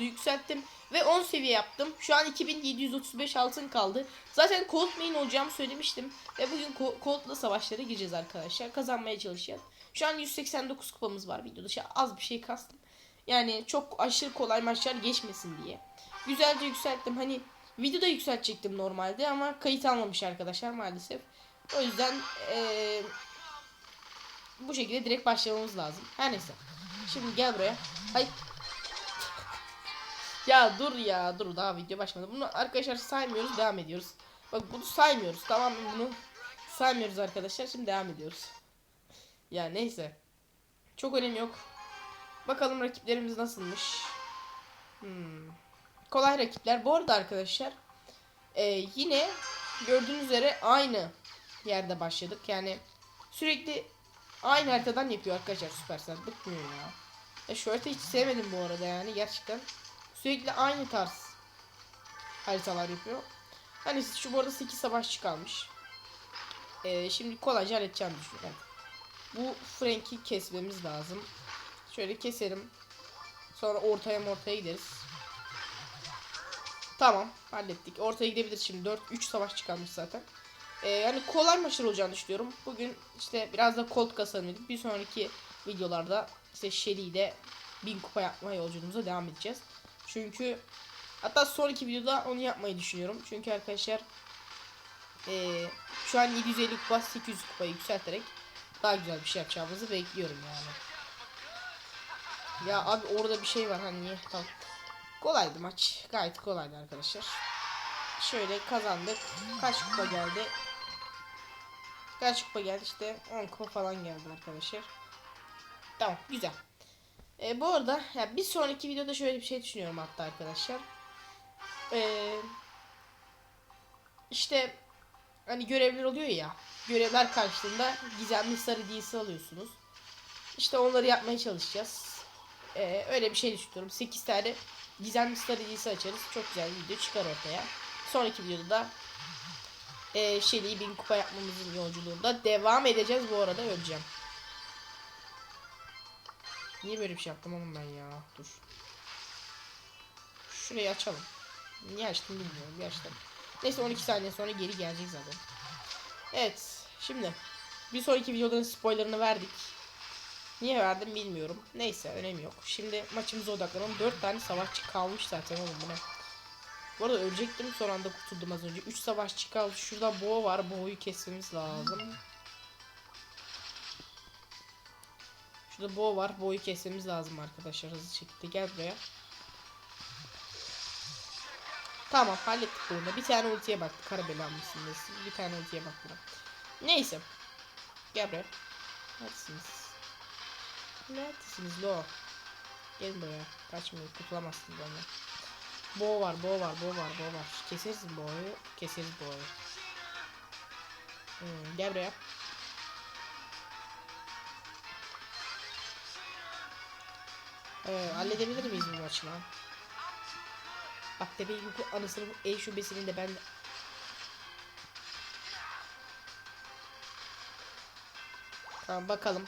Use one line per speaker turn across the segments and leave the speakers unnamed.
yükselttim ve 10 seviye yaptım. Şu an 2735 altın kaldı. Zaten Colt main olacağımı söylemiştim. Ve bugün Colt'la savaşlara gireceğiz arkadaşlar. Kazanmaya çalışacağız. Şu an 189 kupamız var videoda. An az bir şey kastım. Yani çok aşırı kolay maçlar geçmesin diye. Güzelce yükselttim. Hani videoda yükseltecektim normalde ama kayıt almamış arkadaşlar maalesef. O yüzden eee, bu şekilde direkt başlamamız lazım. Her neyse. Şimdi gel buraya. Hay. Ya dur ya dur daha video başlamadı. Bunu arkadaşlar saymıyoruz devam ediyoruz. Bak bunu saymıyoruz tamam mı bunu saymıyoruz arkadaşlar. Şimdi devam ediyoruz. Ya neyse. Çok önemi yok. Bakalım rakiplerimiz nasılmış. Hmm. Kolay rakipler. Bu arada arkadaşlar e, yine gördüğünüz üzere aynı yerde başladık. Yani sürekli aynı haritadan yapıyor arkadaşlar Supercell. Bıkmıyor ya. Ya şu haritayı hiç sevmedim bu arada yani gerçekten. Sürekli aynı tarz haritalar yapıyor. Hani şu bu arada 8 savaşçı kalmış. Ee, şimdi kolayca halledeceğim düşünüyorum. Bu Frank'i kesmemiz lazım. Şöyle keselim. Sonra ortaya ortaya gideriz. Tamam hallettik. Ortaya gidebilir şimdi. 4 3 savaş çıkarmış zaten. Ee, yani kolay maçlar olacağını düşünüyorum. Bugün işte biraz da Colt kasalım dedik. Bir sonraki videolarda işte Shelly'de 1000 kupa yapma yolculuğumuza devam edeceğiz. Çünkü hatta sonraki videoda onu yapmayı düşünüyorum. Çünkü arkadaşlar ee, şu an 750 kupa 800 kupayı yükselterek daha güzel bir şey yapacağımızı bekliyorum yani. Ya abi orada bir şey var hani niye? Tamam. Kolaydı maç. Gayet kolaydı arkadaşlar. Şöyle kazandık. Kaç kupa geldi? Kaç kupa geldi işte 10 kupa falan geldi arkadaşlar. Tamam güzel. E, bu arada ya bir sonraki videoda şöyle bir şey düşünüyorum hatta arkadaşlar. E, işte hani görevler oluyor ya. Görevler karşılığında gizemli sarı DC alıyorsunuz. İşte onları yapmaya çalışacağız. E, öyle bir şey düşünüyorum. 8 tane gizemli sarı DC açarız. Çok güzel bir video çıkar ortaya. Sonraki videoda da e, Shelly'i 1000 kupa yapmamızın yolculuğunda devam edeceğiz. Bu arada öleceğim. Niye böyle bir şey yaptım oğlum ben ya? Dur. Şurayı açalım. Niye açtım bilmiyorum gerçekten. Neyse 12 saniye sonra geri gelecek zaten. Evet. Şimdi bir sonraki videoların spoilerını verdik. Niye verdim bilmiyorum. Neyse önemi yok. Şimdi maçımıza odaklanalım. 4 tane savaşçı kalmış zaten oğlum bu ne? Bu arada ölecektim son anda kurtuldum az önce. 3 savaşçı kaldı. Şurada boğa var. Boğayı kesmemiz lazım. Şurada boğa var. Boğayı kesmemiz lazım arkadaşlar hızlı şekilde. Gel buraya. Tamam hallettik bunu. da. Bir tane ultiye baktı. Kara bela mısın desin. Bir tane ultiye baktı. Neyse. Gel buraya. Neredesiniz? Neredesiniz lo? Gelin buraya. Kaçmayın. Kurtulamazsınız benden. Boğa var, boğa var, boğa var, boğa var. Keseriz boğayı. Keseriz boğayı. Hmm, gel buraya. Ee, halledebilir miyiz bu maçı lan? Bak tepe bu anısının el şubesinin de ben Tamam bakalım.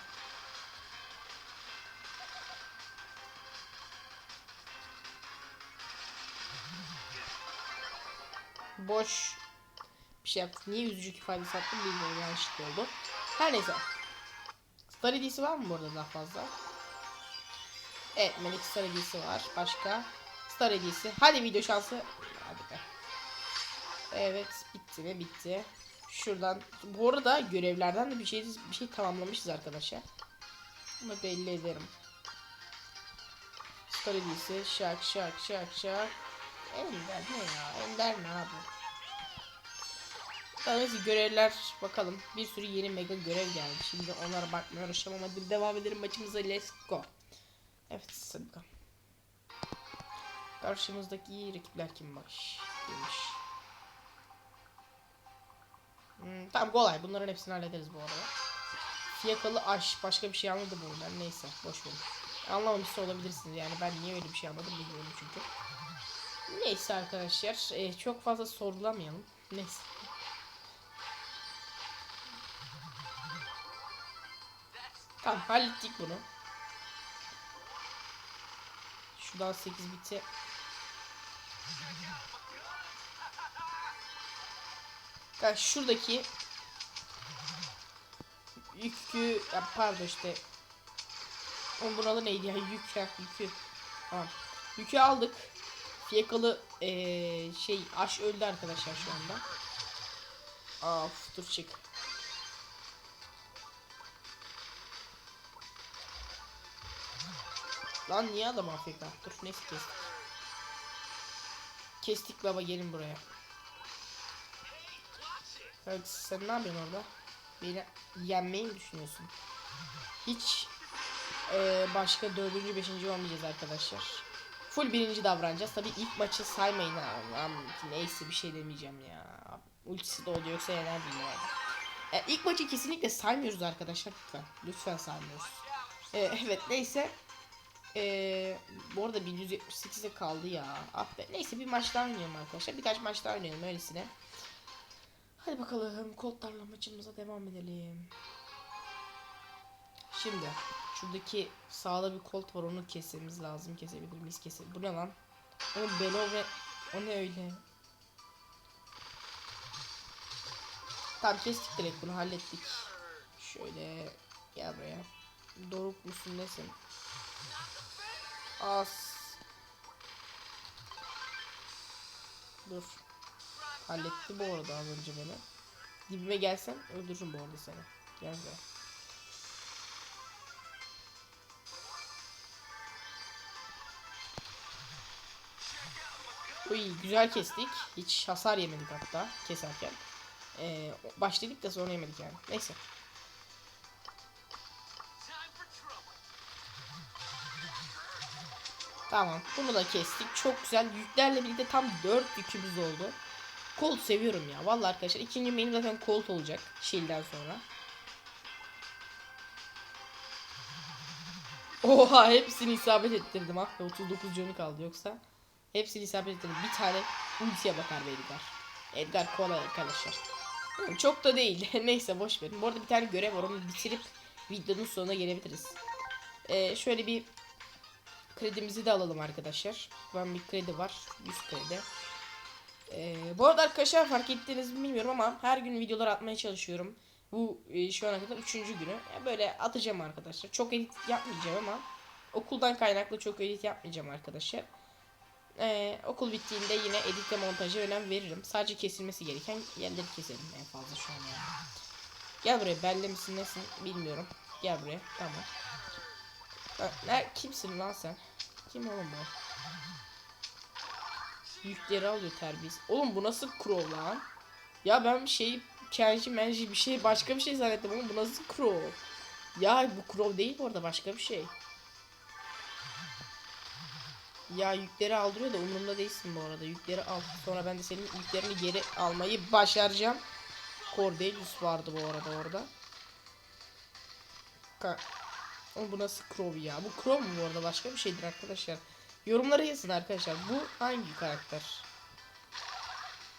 Boş bir şey yaptık. Niye yüzücü ifadesi attım bilmiyorum yanlışlıkla oldu. Her neyse. Star var mı burada daha fazla? Evet Melik Star hediyesi var. Başka? Star hediyesi. Hadi video şansı. Hadi be. Evet bitti mi bitti. Şuradan bu arada görevlerden de bir şey bir şey tamamlamışız arkadaşlar. Bunu belli ederim. Star hediyesi şak şak şak şak. Ender ne ya? Ender ne abi? Neyse görevler bakalım. Bir sürü yeni mega görev geldi. Şimdi onlara bakmaya uğraşamam. Devam edelim maçımıza. Let's go. Evet hadi bakalım. Karşımızdaki rakipler kimmiş? Kimmiş? Hmm, tamam kolay. Bunların hepsini hallederiz bu arada. Fiyakalı aş. Başka bir şey anladım bundan. Neyse boş verin. Anlamamış da olabilirsiniz yani. Ben niye öyle bir şey anladım bilmiyorum çünkü. Neyse arkadaşlar. e, çok fazla sorgulamayalım. Neyse. Tamam hallettik bunu. Şuradan 8 biti. Kanka şuradaki yükü ya pardon işte. Onun buralı neydi ya? Yük ya yükü. Tamam. Yükü aldık. Fiyakalı eee, şey aş öldü arkadaşlar şu anda. Of dur çık lan niye adam afk dur neyse kestik kestik baba gelin buraya Evet sen ne yapıyorsun orada? Beni yenmeyi mi düşünüyorsun? Hiç eee, başka dördüncü, beşinci olmayacağız arkadaşlar. Full birinci davranacağız. Tabii ilk maçı saymayın ha. Neyse bir şey demeyeceğim ya. Ultisi de oluyor yoksa yenerdim yani. E, ilk maçı kesinlikle saymıyoruz arkadaşlar lütfen. Lütfen saymıyoruz. E, evet neyse. E, bu arada 1178'de kaldı ya. Ah be. Neyse bir maç daha oynayalım arkadaşlar. Birkaç maç daha oynayalım öylesine. Hadi bakalım koltlarla maçımıza devam edelim. Şimdi şuradaki sağda bir kolt var onu kesmemiz lazım. Kesebilir miyiz? Keselim. Bu ne lan? Oğlum Belo ve o ne öyle? Tamam kestik direkt bunu hallettik. Şöyle gel buraya. Doruk musun nesin? As. Dur. Halletti bu arada az önce beni. Dibime gelsen öldürürüm bu arada seni. Gel buraya. Uy güzel kestik. Hiç hasar yemedik hatta keserken. Ee, başladık da sonra yemedik yani. Neyse. Tamam. Bunu da kestik. Çok güzel. Yüklerle birlikte tam 4 yükümüz oldu. Colt seviyorum ya. Vallahi arkadaşlar ikinci main zaten Colt olacak. Shield'den sonra. Oha hepsini isabet ettirdim ah be 39 canı kaldı yoksa hepsini isabet ettirdim bir tane ultiye bakar be Edgar Edgar kolay arkadaşlar çok da değil neyse boş verin bu arada bir tane görev var onu bitirip videonun sonuna gelebiliriz ee, şöyle bir kredimizi de alalım arkadaşlar ben bir kredi var 100 kredi ee, bu arada arkadaşlar fark ettiğinizi bilmiyorum ama her gün videolar atmaya çalışıyorum. Bu e, şu ana kadar üçüncü günü. Ya böyle atacağım arkadaşlar. Çok edit yapmayacağım ama okuldan kaynaklı çok edit yapmayacağım arkadaşlar. Ee, okul bittiğinde yine editle montaja önem veririm. Sadece kesilmesi gereken yerleri keselim en fazla şu an yani. Gel buraya belle misin nesin bilmiyorum. Gel buraya tamam. Ha, ne, kimsin lan sen? Kim oğlum bu? Yükleri alıyor terbiyesiz. Oğlum bu nasıl crow lan? Ya ben şey kenji menji bir şey başka bir şey zannettim ama bu nasıl crow? Ya bu crow değil bu arada başka bir şey. Ya yükleri aldırıyor da umurumda değilsin bu arada. Yükleri al. Sonra ben de senin yüklerini geri almayı başaracağım. Cordelius vardı bu arada orada. Ka Oğlum bu nasıl crow ya? Bu crow mu bu arada? Başka bir şeydir arkadaşlar. Yorumlara yazın arkadaşlar. Bu hangi karakter?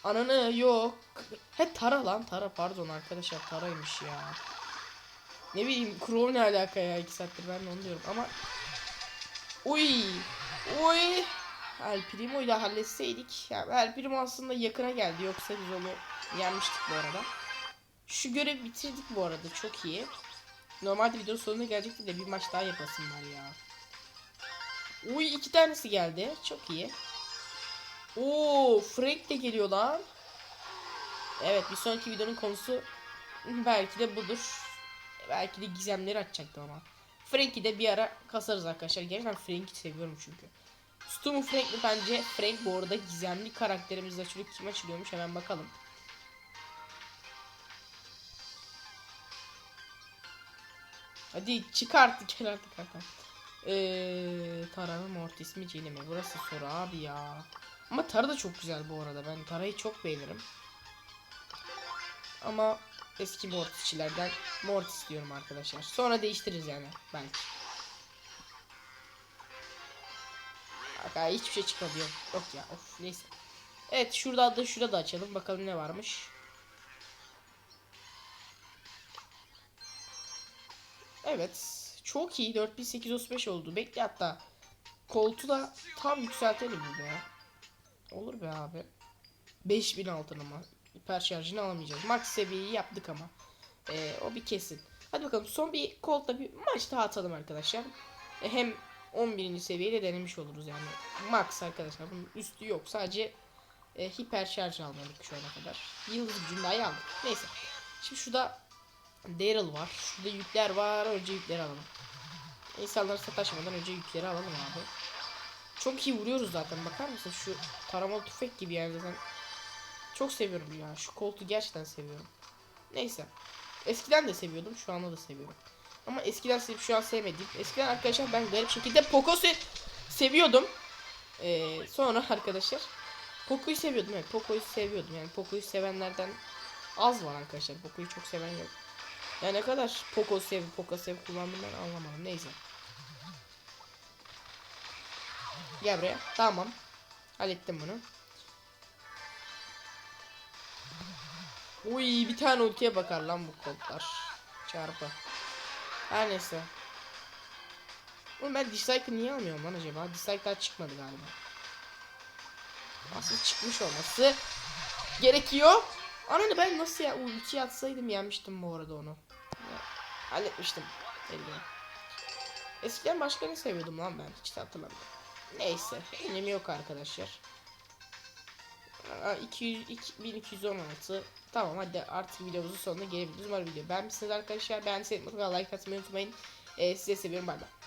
Ananı yok. He Tara lan Tara pardon arkadaşlar Tara'ymış ya. Ne bileyim Crow ne alaka ya 2 saattir ben de onu diyorum ama Uy Uy El Primo ile halletseydik ya El Primo aslında yakına geldi yoksa biz onu yenmiştik bu arada. Şu görevi bitirdik bu arada çok iyi. Normalde videonun sonuna gelecekti de bir maç daha yapasım var ya. Uy iki tanesi geldi. Çok iyi. Oo Frank de geliyor lan. Evet bir sonraki videonun konusu belki de budur. Belki de gizemleri açacaktım ama. Frank'i de bir ara kasarız arkadaşlar. Gerçekten Frank'i seviyorum çünkü. Stu mu Frank mi? Bence Frank bu arada gizemli karakterimizle açılıyor. Kim açılıyormuş hemen bakalım. Hadi çık gel artık kankam. Eee Tara mı Mortis mi Jenny mi? Burası soru abi ya. Ama Tara da çok güzel bu arada. Ben Tara'yı çok beğenirim. Ama eski Mortisçilerden Mortis diyorum arkadaşlar. Sonra değiştiririz yani belki. Ha, hiçbir şey çıkmadı yok. Yok ya of neyse. Evet şurada da şurada da açalım bakalım ne varmış. Evet. Çok iyi. 4835 oldu. Bekle hatta. koltuğu da tam yükseltelim bir be. Olur be abi. 5000 altın ama. Hiper şarjını alamayacağız. Max seviyeyi yaptık ama. Ee, o bir kesin. Hadi bakalım son bir kolta bir maç daha atalım arkadaşlar. E, hem 11. seviyede denemiş oluruz yani. Max arkadaşlar. Bunun üstü yok. Sadece e, hiper şarj almadık şu ana kadar. Yıldız gücünü aldık. Neyse. Şimdi şurada Daryl var. Şurada yükler var. Önce yükleri alalım. İnsanlara sataşmadan önce yükleri alalım abi. Çok iyi vuruyoruz zaten. Bakar mısın şu taramalı tüfek gibi yani zaten. Çok seviyorum ya. Şu koltuğu gerçekten seviyorum. Neyse. Eskiden de seviyordum. Şu anda da seviyorum. Ama eskiden sevip şu an sevmediğim. Eskiden arkadaşlar ben garip şekilde Poco se- seviyordum. Ee, sonra arkadaşlar Poco'yu seviyordum. Evet Poco'yu seviyordum. Yani Poco'yu sevenlerden az var arkadaşlar. Poco'yu çok seven yok. Ya ne kadar Poco sev, Poco sev kullandım ben anlamadım. Neyse. Gel buraya. Tamam. Hallettim bunu. Uy bir tane ultiye bakar lan bu kodlar. Çarpı. Her neyse. Oğlum ben dislike niye almıyorum lan acaba? Dislike daha çıkmadı galiba. Asıl çıkmış olması gerekiyor. Ananı ben nasıl ya ulti atsaydım yenmiştim bu arada onu. Ya, halletmiştim. Elini. Eskiden başka ne seviyordum lan ben hiç hatırlamıyorum. Neyse önemi yok arkadaşlar. Aa, 200, 2216 Tamam hadi artık videomuzun sonuna gelebiliriz. Umarım video beğenmişsiniz arkadaşlar. Beğendiyseniz mutlaka like atmayı unutmayın. Ee, size seviyorum bay bay.